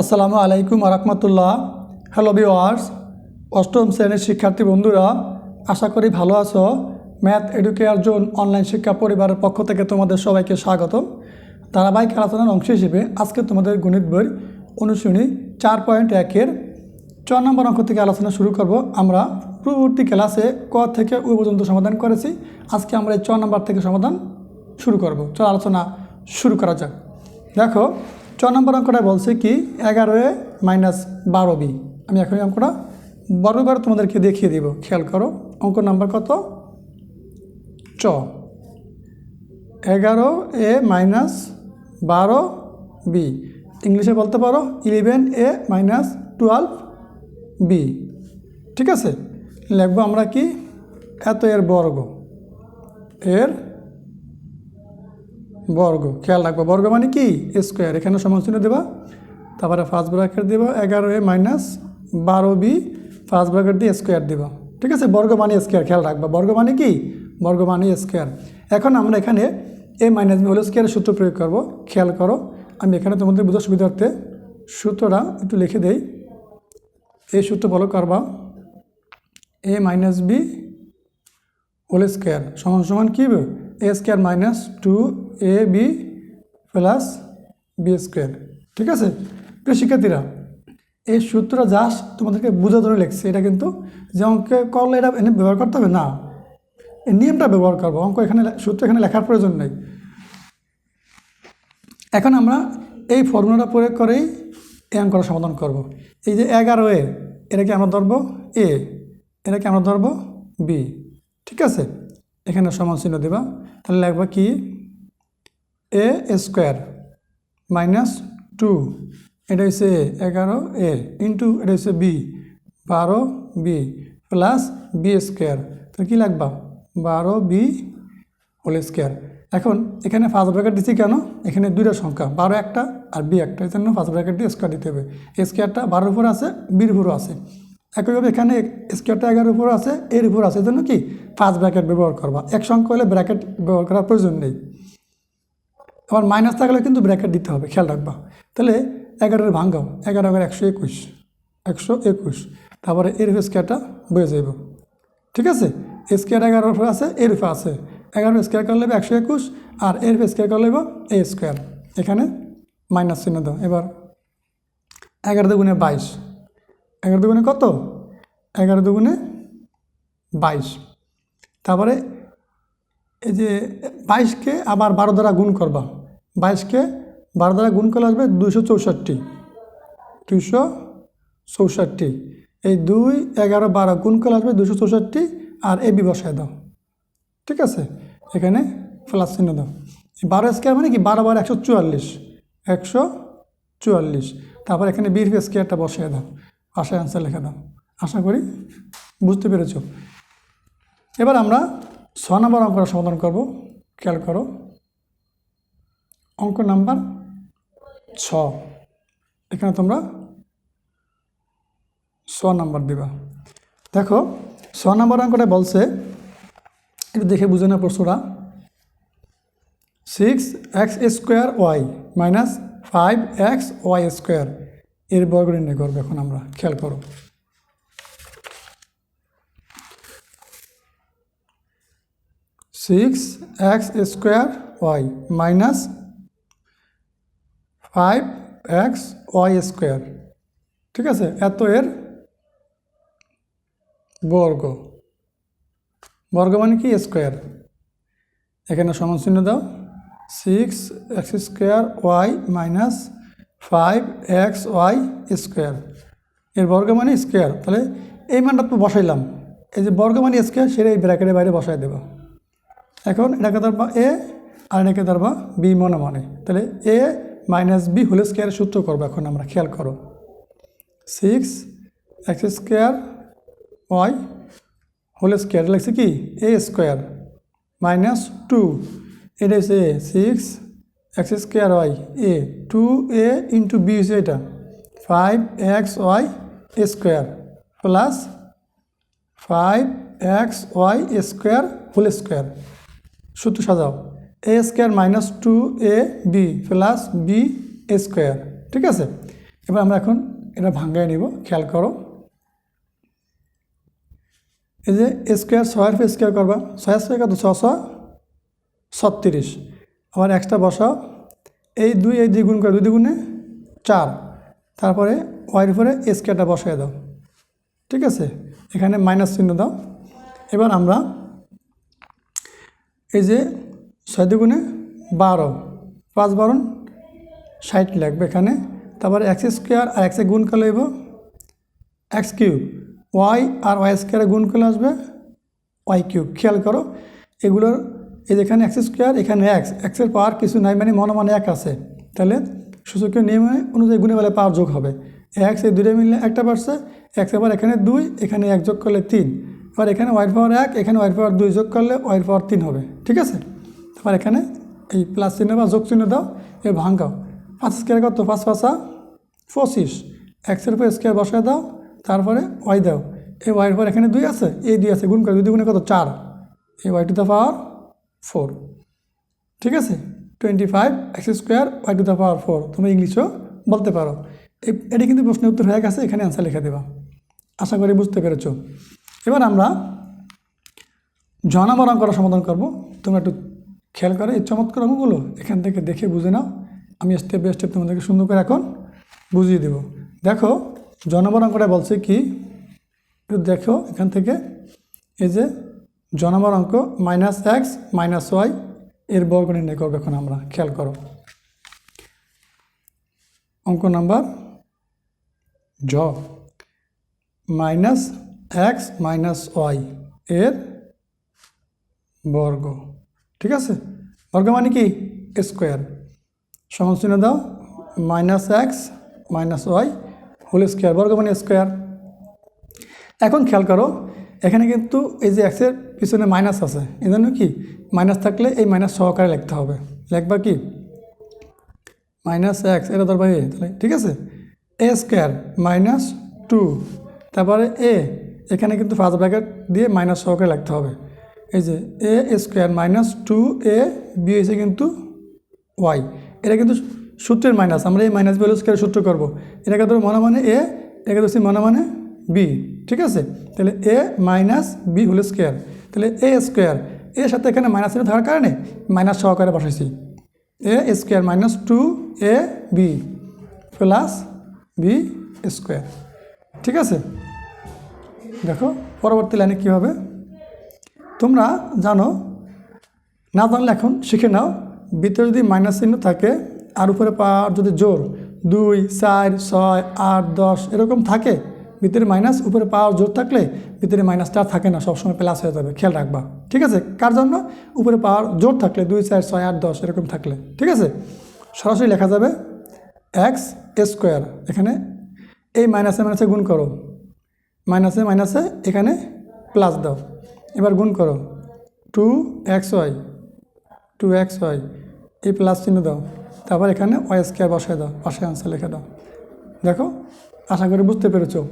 আসসালামু আলাইকুম আরহামতুল্লাহ। হ্যালো বিওয়ার্স অষ্টম শ্রেণির শিক্ষার্থী বন্ধুরা, আশা করি ভালো আছো। ম্যাথ এডুকেয়ার জোন অনলাইন শিক্ষা পরিবারের পক্ষ থেকে তোমাদের সবাইকে স্বাগত ধারাবাহিক আলোচনার অংশ হিসেবে আজকে তোমাদের গণিত বই অনুশীলনী চার পয়েন্ট একের চ নম্বর অঙ্ক থেকে আলোচনা শুরু করব। আমরা পূর্ববর্তী ক্লাসে ক থেকে উ পর্যন্ত সমাধান করেছি। আজকে আমরা এই চ নম্বর থেকে সমাধান শুরু করব। চল আলোচনা শুরু করা যাক। দেখো ছ নম্বর অঙ্কটা বলছে কি, এগারো এ মাইনাস বারো বি। আমি এখন অঙ্কটা বড়বার তোমাদেরকে দেখিয়ে দিব। খেয়াল করো, অঙ্ক নাম্বার কত? চ। এগারো এ মাইনাস বারো বি। ইংলিশে বলতে পারো eleven A minus twelve B. ঠিক আছে? লিখব আমরা কি? এত এর বর্গ। এর বর্গ, খেয়াল রাখব, বর্গ মানে কি? স্কোয়ার এখানে সমান সমানচিহ্ন দেবা। তারপরে ফার্স্ট ব্র্যাকেট দেবো, এগারো এ মাইনাস বারো বি ফার্স্ট ব্র্যাকেট দিয়ে স্কোয়ার দেবো। ঠিক আছে? বর্গ মানে স্কোয়ার খেয়াল রাখবা। বর্গ মানে কি? বর্গ মানে স্কোয়ার এখন আমরা এখানে এ মাইনাস বি হলো স্কোয়ারের সূত্র প্রয়োগ করব। খেয়াল করো, আমি এখানে তোমাদের বোঝার সুবিধার্থে সূত্রটা একটু লিখে দেই। এই সূত্র ফলো করবা। A minus B whole square সমান সমান কী A square minus two A B plus B square ঠিক আছে? প্রিয় শিক্ষার্থীরা, এই সূত্রটা জাস্ট তোমাদেরকে বোঝার জন্য লিখছে। এটা কিন্তু যে অঙ্কে করলে এটা এনে ব্যবহার করতে হবে? না। এই নিয়মটা ব্যবহার করব। অঙ্ক এখানে সূত্র এখানে লেখার প্রয়োজন নেই। এখন আমরা এই ফর্মুলাটা প্রয়োগ করেই এই অঙ্কটা সমাধান করব। এই যে এগারো এ, এটাকে আমরা ধরবো এ, এটাকে আমরা ধরবো বি। ঠিক আছে? এখানে সমান চিহ্ন দেবা। তাহলে লাগবে কি? এ স্কোয়ার মাইনাস টু এটা হচ্ছে এ এগারো এ ইন্টু এটা হচ্ছে বি বারো বি প্লাস বি স্কোয়ার তাহলে কী লাগবা? বারো বি হোল স্কোয়ার এখন এখানে ফার্স্ট ব্র্যাকেট দিচ্ছি কেন? এখানে দুইটা সংখ্যা, বারো একটা আর বি একটা। এই জন্য ফার্স্ট ব্র্যাকেট দিয়ে স্কোয়ার দিতে হবে। স্কোয়ারটা বারোর উপর আছে বির উপরও আছে। একইভাবে এখানে স্কোয়ারটা এগারোর উপর আছে এর উপর আছে। এই জন্য কি? ফার্স্ট ব্র্যাকেট ব্যবহার করবা। এক সংখ্যা হলে ব্র্যাকেট ব্যবহার করার প্রয়োজন নেই। আবার মাইনাস থাকলে কিন্তু ব্র্যাকেট দিতে হবে, খেয়াল রাখবা। তাহলে এগারোর ভাঙ্গাও এগারো এগারো একশো একুশ একশো একুশ। তারপরে এর স্কোয়ারটা বয়ে যাইব। ঠিক আছে? স্কোয়ার এগারোর উপরে আছে, এর উপরে আছে। এগারো স্কোয়ার করে নেবে একশো একুশ, আর এর স্কোয়ার করে নেব এ স্কোয়ার এখানে মাইনাস চিহ্ন দাও। এবার এগারো দুগুণে বাইশ। এগারো দুগুণে কত? এগারো দুগুণে বাইশ। তারপরে এই যে বাইশকে আবার বারো দ্বারা গুণ করবা। বাইশকে বারো দ্বারা গুণ করলে আসবে দুইশো চৌষট্টি। দুইশো চৌষট্টি। এই দুই, এগারো, বারো গুণ করলে আসবে দুশো চৌষট্টি আর এ বি বসায় দাও। ঠিক আছে? এখানে প্লাস চিহ্ন দাও। বারো স্কোয়ার মানে কি? বারো বারো একশো চুয়াল্লিশ। একশো চুয়াল্লিশ। তারপর এখানে বির স্কোয়ারটা বসিয়ে দাও। আশায় আনসার লেখা দাও। আশা করি বুঝতে পেরেছ। এবার আমরা ছ নম্বর অঙ্কটা সমাধান করব। খেয়াল করো। অঙ্ক নাম্বার ছ। এখানে তোমরা ছ নাম্বার দিবা। দেখো, ছ নম্বর অঙ্কটা বলছে, একটু দেখে বুঝে না প্রশ্নটা। Six X square Y minus five X Y square এর বর্গ নির্ণয় করব এখন আমরা। খেয়াল করো। Six X square Y minus five X Y square ঠিক আছে? এত এর বর্গ। বর্গ মানে কি? স্কোয়ার। এখানে সমান দাও। Six X square Y minus five X Y square এর বর্গ মানে স্কোয়ার। তাহলে এই মানটা তো বসাইলাম। এই যে বর্গ মানে স্কোয়ার, সেটা এই ব্র্যাকেটের বাইরে বসাই দেবো। এখন এটাকে ধরবা এ আর এটাকে ধরবা বি মনে মনে। তাহলে এ মাইনাস বি হোল স্কোয়ারের সূত্র করব এখন আমরা, খেয়াল করো। Six X square Y whole square লাগছে কি? এ স্কোয়ার মাইনাস টু এটা হচ্ছে A six X square Y A two A into B হচ্ছে এটা five X Y square plus five X Y square whole square সূত্র সাজাও। A square minus two A B plus B A square ঠিক আছে? এবার আমরা এখন এটা ভাঙ্গায় নিব, খেয়াল করো। এই যে এ স্কোয়ার ছয়ের ফে স্কোয়ার করবা, ছয় স্কোয়ার কত? ছশো ছত্রিশ। আবার এক্সট্রা বসাও। এই দুই এই দুই গুণ করে দুই দুগুণে চার। তারপরে ওয়াইয়ের উপরে স্কোয়ারটা বসায় দাও, ঠিক আছে? এখানে মাইনাস চিহ্ন দাও। এবার আমরা এই যে ছয় দুগুণে বারো, পাঁচ বারণ ষাট লাগবে এখানে। তারপরে এক্স স্কোয়ার আর এক্সে গুণ করলে এবো এক্স কিউব। ওয়াই আর ওয়াই স্কোয়ারে গুণ করলে আসবে ওয়াই কিউব। খেয়াল করো, এগুলোর এই যেখানে এক্স স্কোয়ার, এখানে এক্স, এক্সের পাওয়ার কিছু নাই মানে মনে মনে এক আছে। তাহলে সূচকীয় নিয়মে অনুযায়ী গুণে বেলা পাওয়ার যোগ হবে। এক্স এই দুটো মিললে একটা পারছে এক্স এবার এখানে দুই, এখানে এক যোগ করলে তিন। এবার এখানে ওয়াইয়ের পাওয়ার এক, এখানে ওয়াইয়ের পাওয়ার দুই যোগ করলে ওয়াইয়ের পাওয়ার তিন হবে, ঠিক আছে? তারপর এখানে এই প্লাস চিহ্ন বা যোগ চিহ্ন দাও, এ ভাঙ্গাও। পাঁচ স্কোয়ার কত? পাঁচ পাঁচা পঁচিশ। এক্সের উপর স্কোয়ার বসায় দাও, তারপরে ওয়াই দাও। এই ওয়াইয়ের পর এখানে দুই আছে, এই দুই আছে, গুণ করে দুই গুণে কত? চার। এই Y to the power four ঠিক আছে? Twenty five X square Y to the power four তুমি ইংলিশও বলতে পারো। এটি কিন্তু প্রশ্নের উত্তর হয়ে গেছে, এখানে অ্যান্সার লিখে দেবা। আশা করি বুঝতে পেরেছ। এবার আমরা জনাবর অঙ্কটা সমাধান করব। তোমরা একটু খেয়াল করে এই চমৎকার অঙ্কগুলো এখান থেকে দেখে বুঝে নাও। আমি স্টেপ বাই স্টেপ তোমাদেরকে সুন্দর করে এখন বুঝিয়ে দেব। দেখো জনবর অঙ্কটা বলছে কি, একটু দেখো এখান থেকে। এই যে জনবর অঙ্ক মাইনাস এক্স মাইনাস ওয়াই এর বর্গ নির্ণয় করব এখন আমরা, খেয়াল করো। অঙ্ক নাম্বার জ মাইনাস এক্স মাইনাস ওয়াই এর বর্গ, ঠিক আছে? বর্গ মানে কি? স্কোয়ার। সমান চিহ্ন দাও, minus X minus Y whole square. বর্গ মানে স্কোয়ার। এখন খেয়াল করো, এখানে কিন্তু এই যে এক্সের পিছনে মাইনাস আছে, এই কি? মাইনাস থাকলে এই মাইনাস সহকারে লিখতে হবে। লিখবা কি? মাইনাস এক্স, এটা ধরবা এ, তাহলে, ঠিক আছে? এ স্কোয়ার মাইনাস টু, তারপরে এ এখানে কিন্তু ফার্স্ট ব্র্যাকেট দিয়ে মাইনাস সহকারে লিখতে হবে। এই যে A square minus two A B হয়েছে কিন্তু ওয়াই এটা কিন্তু সূত্রের মাইনাস আমরা এই মাইনাস ভ্যালু স্কোয়ার সূত্র করব। এটাকে ধরো মনে মানে এ এটাকে ধরছি মনে মানে বি ঠিক আছে? তাহলে A minus B whole square তাহলে এ স্কোয়ার এর সাথে এখানে মাইনাস থাকার কারণে মাইনাস সহকারে বসাইছি। A square minus two A B plus B square ঠিক আছে? দেখো, পরবর্তী লাইনে কী হবে? তোমরা জানো, না জানলে এখন শিখে নাও। ভিতরে যদি মাইনাস চিহ্ন থাকে, আর উপরে পাওয়ার যদি জোর, দুই, চার, ছয়, আট, দশ, এরকম থাকে, ভিতরে মাইনাস, উপরে পাওয়ার জোর থাকলে ভিতরে মাইনাসটা থাকে না, সবসময় প্লাস হয়ে যাবে, খেয়াল রাখবা। ঠিক আছে? কার জন্য? উপরে পাওয়ার জোর থাকলে, দুই, চার, ছয়, আট, দশ, এরকম থাকলে। ঠিক আছে? সরাসরি লেখা যাবে এক্স স্কোয়ার এখানে এই মাইনাসে মাইনাসে গুণ করো। মাইনাসে মাইনাসে এখানে প্লাস দাও। এবার গুণ করো। Two X Y two X Y এই প্লাস চিহ্ন দাও। তারপর এখানে ওয়াই স্কোয়ার বসায় দাও পাশে আনসার লিখে দাও। দেখো? আশা করি বুঝতে পেরেছ।